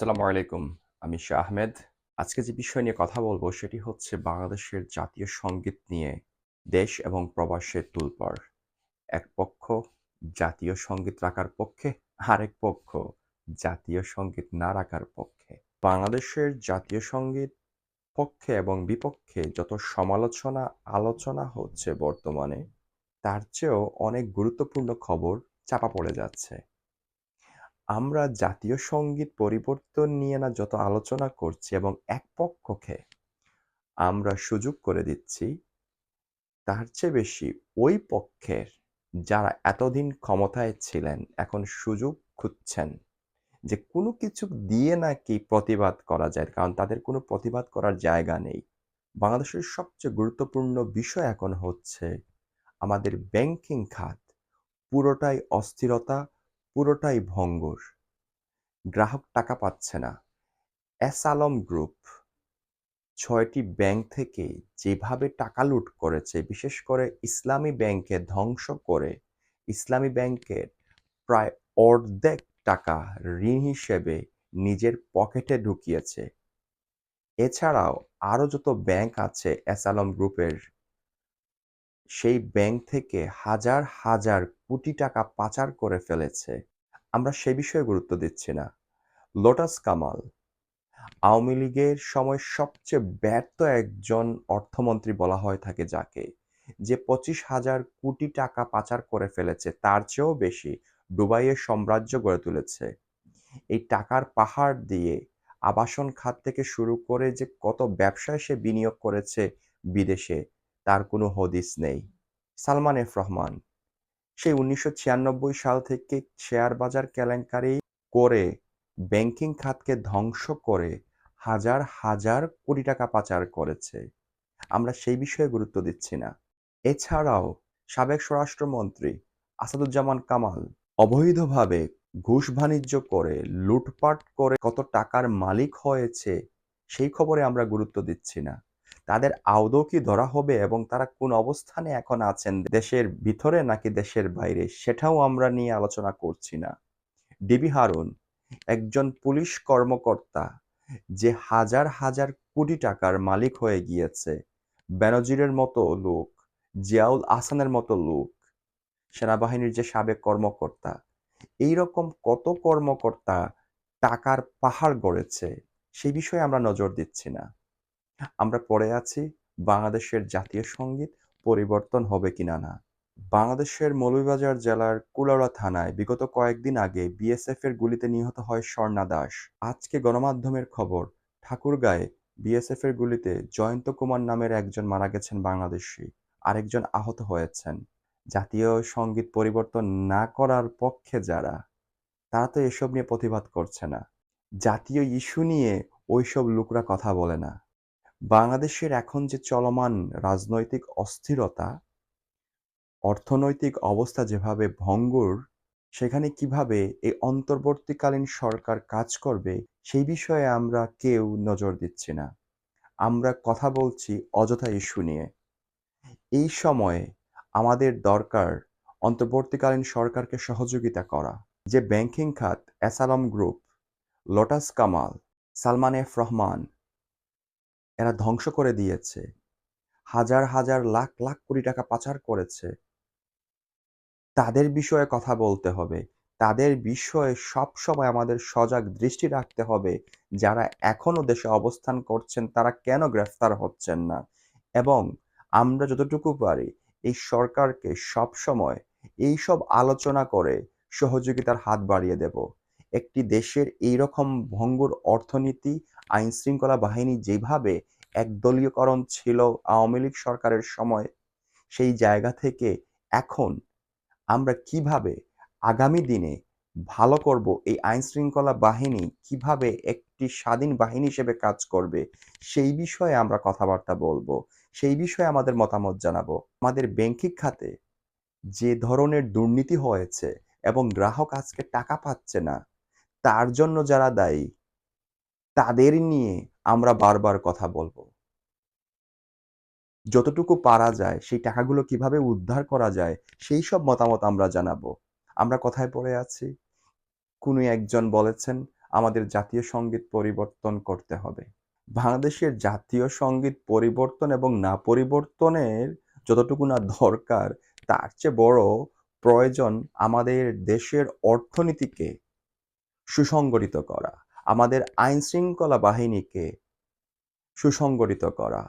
আসসালামু আলাইকুম, আমি শাহ আহমেদ। আজকে যে বিষয় নিয়ে কথা বলব সেটি হচ্ছে বাংলাদেশের জাতীয় সংগীত নিয়ে দেশ এবং প্রবাসের তুলপাড় এক পক্ষ জাতীয় সংগীত রাখার পক্ষে, আরেক পক্ষ জাতীয় সংগীত না রাখার পক্ষে। বাংলাদেশের জাতীয় সংগীত পক্ষে এবং বিপক্ষে যত সমালোচনা, আলোচনা হচ্ছে বর্তমানে, তার চেয়েও অনেক গুরুত্বপূর্ণ খবর চাপা পড়ে যাচ্ছে। আমরা জাতীয় সংগীত পরিবর্তন নিয়ে না যত আলোচনা করছি এবং এক পক্ষকে আমরা সুযোগ করে দিচ্ছি, তার চেয়ে বেশি ওই পক্ষের যারা এতদিন ক্ষমতায় ছিলেন, এখন সুযোগ খুঁজছেন যে কোনো কিছু দিয়ে নাকি প্রতিবাদ করা যায়। কারণ তাদের কোনো প্রতিবাদ করার জায়গা নেই। বাংলাদেশের সবচেয়ে গুরুত্বপূর্ণ বিষয় এখন হচ্ছে আমাদের ব্যাংকিং খাত। পুরোটাই অস্থিরতা পুরোটাই ভঙ্গুর। গ্রাহক টাকা পাচ্ছে না। এস আলম গ্রুপ ছয়টি ব্যাংক থেকে যেভাবে টাকা লুট করেছে, বিশেষ করে ইসলামী ব্যাংকে ধ্বংস করে, ইসলামী ব্যাংকের প্রায় অর্ধেক টাকা ঋণ হিসেবে নিজের পকেটে ঢুকিয়েছে। এছাড়াও আরও যত ব্যাংক আছে এস আলম গ্রুপের সেই ব্যাংক থেকে হাজার হাজার কোটি টাকা পাচার করে ফেলেছে। আমরা সে বিষয়ে গুরুত্ব দিচ্ছি না। লোটাস কামাল, আওয়ামী লীগের সময় সবচেয়ে ব্যর্থ একজন অর্থমন্ত্রী বলা হয়ে থাকে যাকে, যে পঁচিশ হাজার কোটি টাকা পাচার করে ফেলেছে, তার চেয়েও বেশি দুবাইয়ের সাম্রাজ্য গড়ে তুলেছে। এই টাকার পাহাড় দিয়ে আবাসন খাত থেকে শুরু করে যে কত ব্যবসায় সে বিনিয়োগ করেছে বিদেশে তার কোনো হদিস নেই। সালমান এফ রহমান। সেই উনিশশো ছিয়ানব্বই সাল থেকে শেয়ার বাজার কেলেঙ্কারি করে ব্যাংকিং খাতকে ধ্বংস করে হাজার হাজার কোটি টাকা পাচার করেছে। আমরা সেই বিষয়ে গুরুত্ব দিচ্ছি না। এছাড়াও সাবেক স্বরাষ্ট্রমন্ত্রী আসাদুজ্জামান কামাল অবৈধভাবে ঘুষ বাণিজ্য করে, লুটপাট করে কত টাকার মালিক হয়েছে, সেই খবরে আমরা গুরুত্ব দিচ্ছি না। তাদের আদৌ কি ধরা হবে এবং তারা কোন অবস্থানে এখন আছেন? দেশের ভিতরে নাকি দেশের বাইরে? সেটাও আমরা নিয়ে আলোচনা করছি না। ডিবি হারুন, একজন পুলিশ কর্মকর্তা যে হাজার হাজার কোটি টাকার মালিক হয়ে গিয়েছে, বেনজিরের মতো লোক, জিয়াউল আহসানের মতো লোক, সেনাবাহিনীর যে সাবেক কর্মকর্তা এই রকম কত কর্মকর্তা টাকার পাহাড় গড়েছে, সেই বিষয়ে আমরা নজর দিচ্ছি না। আমরা পড়ে আছি বাংলাদেশের জাতীয় সংগীত পরিবর্তন হবে কিনা না। বাংলাদেশের মৌলভীবাজার জেলার কুলাউড়া থানায় বিগত কয়েকদিন আগে বিএসএফ এর গুলিতে নিহত হয় স্বর্ণা দাস। আজকে গণমাধ্যমের খবর, ঠাকুরগাঁয়ে বিএসএফ এর গুলিতে জয়ন্ত কুমার নামের একজন মারা গেছেন বাংলাদেশি, আরেকজন আহত হয়েছেন। জাতীয় সংগীত পরিবর্তন না করার পক্ষে যারা, তারা তো এসব নিয়ে প্রতিবাদ করছে না। জাতীয় ইস্যু নিয়ে ওইসব লোকরা কথা বলে না। বাংলাদেশের এখন যে চলমান রাজনৈতিক অস্থিরতা, অর্থনৈতিক অবস্থা যেভাবে ভঙ্গুর, সেখানে কীভাবে এই অন্তর্বর্তীকালীন সরকার কাজ করবে, সেই বিষয়ে আমরা কেউ নজর দিচ্ছি না। আমরা কথা বলছি অযথা ইস্যু নিয়ে। এই সময়ে আমাদের দরকার অন্তর্বর্তীকালীন সরকারকে সহযোগিতা করা। যে ব্যাংকিং খাত S Alam group, lotus Kamal, Salman F Rahman এরা ধ্বংস করে দিয়েছে। হাজার হাজার লাখ লাখ কোটি টাকা পাচার করেছে। তাদের বিষয়ে কথা বলতে হবে। তাদের বিষয়ে সব সময় আমাদের সজাগ দৃষ্টি রাখতে হবে যারা এখনও দেশে অবস্থান করছেন, তারা কেন গ্রেফতার হচ্ছেন না? এবং আমরা যতটুকু পারি এই সরকারকে সব সময় এইসব আলোচনা করে সহযোগিতার হাত বাড়িয়ে দেব। একটি দেশের এইরকম ভঙ্গুর অর্থনীতি আইন শৃঙ্খলা বাহিনী যেভাবে একদলীয়করণ ছিল আওয়ামী লীগ সরকারের সময়, সেই জায়গা থেকে এখন আমরা কীভাবে আগামী দিনে ভালো করব, এই আইন শৃঙ্খলা বাহিনী কীভাবে একটি স্বাধীন বাহিনী হিসেবে কাজ করবে, সেই বিষয়ে আমরা কথাবার্তা বলব। সেই বিষয়ে আমাদের মতামত জানাব। আমাদের ব্যাংকিং খাতে যে ধরনের দুর্নীতি হয়েছে এবং গ্রাহক আজকে টাকা পাচ্ছে না তার জন্য যারা দায়ী, তাদের নিয়ে আমরা বারবার কথা বলব। যতটুকু পারা যায়, সেই টাকাগুলো কীভাবে উদ্ধার করা যায়, সেই সব মতামত আমরা জানাব। আমরা কথায় পড়ে আছি? কোনো একজন বলেছেন, আমাদের জাতীয় সংগীত পরিবর্তন করতে হবে। বাংলাদেশের জাতীয় সংগীত পরিবর্তন এবং না পরিবর্তনের যতটুকু না দরকার, তার চেয়ে বড় প্রয়োজন আমাদের দেশের অর্থনীতিকে সুসংগঠিত করা। আমাদের আইন শৃঙ্খলা বাহিনীকে সুসংগঠিত করা।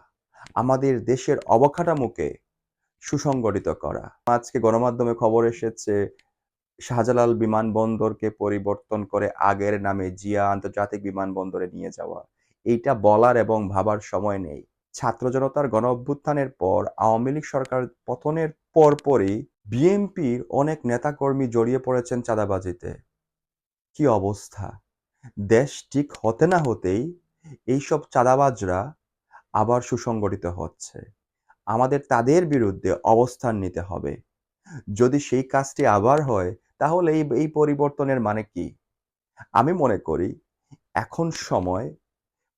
আমাদের দেশের অবকাঠামোকে সুসংগঠিত করা। আজকে গণমাধ্যমে খবর এসেছে, শাহজালাল বিমানবন্দরকে পরিবর্তন করে আগের নামে জিয়া আন্তর্জাতিক বিমানবন্দরে নিয়ে যাওয়া। এইটা বলার এবং ভাবার সময় নেই। ছাত্র জনতার গণ অভ্যুত্থানের পর, আওয়ামী লীগ সরকার পতনের পরপরই বিএনপির অনেক নেতাকর্মী জড়িয়ে পড়েছেন চাঁদাবাজিতে। কি অবস্থা? দেশ ঠিক হতে না হতেই এইসব চাঁদাবাজরা আবার সুসংগঠিত হচ্ছে। আমাদের তাদের বিরুদ্ধে অবস্থান নিতে হবে। যদি সেই কাজটি আবার হয়, তাহলে এই এই পরিবর্তনের মানে কি? আমি মনে করি, এখন সময়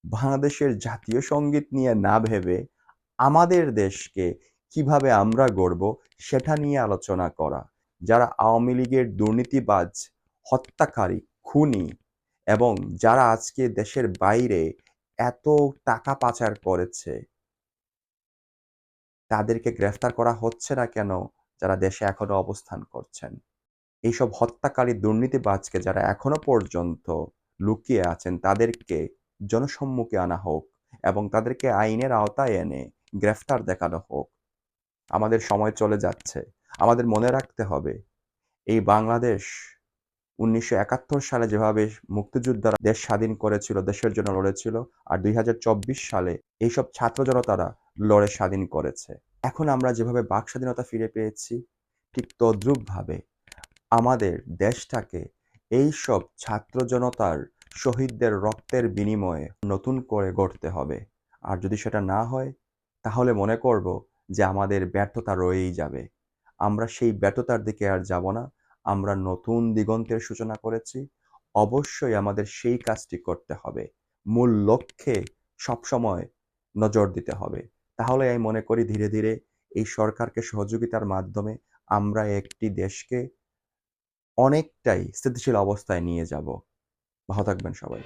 বাংলাদেশের জাতীয় সংগীত নিয়ে না ভেবে আমাদের দেশকে কীভাবে আমরা গড়ব, সেটা নিয়ে আলোচনা করা। যারা আওয়ামী লীগের দুর্নীতিবাজ হত্যাকারী, খুনি এবং যারা আজকে দেশের বাইরে এত টাকা পাচার করেছে, তাদেরকে গ্রেফতার করা হচ্ছে না কেন যারা দেশে এখনও অবস্থান করছেন? এইসব হত্যাকারী দুর্নীতিবাজকে যারা এখনও পর্যন্ত লুকিয়ে আছেন, তাদেরকে জনসম্মুখে আনা হোক এবং তাদেরকে আইনের আওতায় এনে গ্রেফতার দেখানো হোক। আমাদের সময় চলে যাচ্ছে। আমাদের মনে রাখতে হবে, এই বাংলাদেশ উনিশশো একাত্তর সালে যেভাবে মুক্তিযোদ্ধারা দেশ স্বাধীন করেছিল, দেশের জন্য লড়েছিল, আর দুই হাজার চব্বিশ সালে এইসব ছাত্র জনতারা লড়ে স্বাধীন করেছে। এখন আমরা যেভাবে বাক স্বাধীনতা ফিরে পেয়েছি, ঠিক তদ্রূপভাবে আমাদের দেশটাকে এইসব ছাত্র জনতার শহীদদের রক্তের বিনিময়ে নতুন করে গড়তে হবে। আর যদি সেটা না হয়, তাহলে মনে করব যে আমাদের ব্যর্থতা রয়েই যাবে। আমরা সেই ব্যর্থতার দিকে আর যাব না। আমরা নতুন দিগন্তের সূচনা করেছি, অবশ্যই আমাদের সেই কাজটি করতে হবে। মূল লক্ষ্যে সবসময় নজর দিতে হবে। তাহলে আমি মনে করি ধীরে ধীরে এই সরকারকে সহযোগিতার মাধ্যমে আমরা একটি দেশকে অনেকটাই স্থিতিশীল অবস্থায় নিয়ে যাব। ভালো থাকবেন সবাই।